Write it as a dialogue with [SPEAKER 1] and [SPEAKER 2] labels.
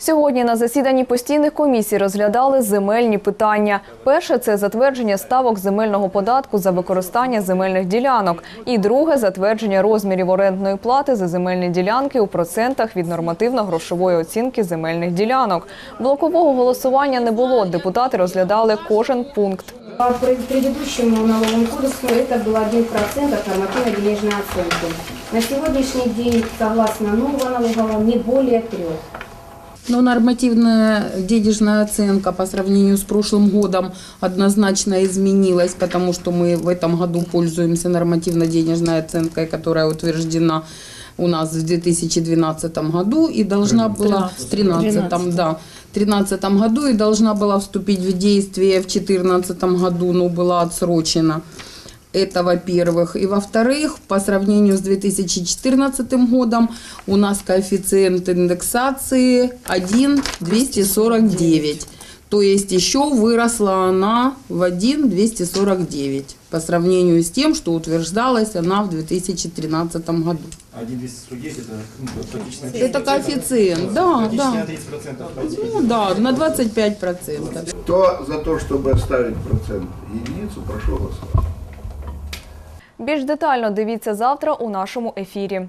[SPEAKER 1] Сьогодні на засіданні постійних комісій розглядали земельні питання. Перше це затвердження ставок земельного податку за використання земельних ділянок. І друге затвердження розмірів орендної плати за земельні ділянки у процентах від нормативно-грошової оцінки земельних ділянок. Блокового голосування не було. Депутати розглядали кожен пункт.
[SPEAKER 2] По пре- предыдущему налоговому кодексу это был 1% от нормативно-денежной оценки. На сегодняшний день, согласно нового налогового, не более трех.
[SPEAKER 3] Но нормативная денежная оценка по сравнению с прошлым годом однозначно изменилась, потому что мы в этом году пользуемся нормативно-денежной оценкой, которая утверждена у нас в 2012 году и должна была в 2013, да, в 2013 году и должна была вступить в действие в 2014 году, но была отсрочена. Это во-первых. И во-вторых, по сравнению с 2014 годом у нас коэффициент индексации 1,249. То есть еще выросла она в 1,249 по сравнению с тем, что утверждалась она в 2013 году.
[SPEAKER 4] 1,210 это ну.
[SPEAKER 3] Это коэффициент, да, да.
[SPEAKER 4] на 30%
[SPEAKER 3] Ну да, на 25 процентов.
[SPEAKER 5] Кто за то, чтобы оставить процент единицу, прошу голосовать.
[SPEAKER 1] Більш детально дивіться завтра у нашому ефірі.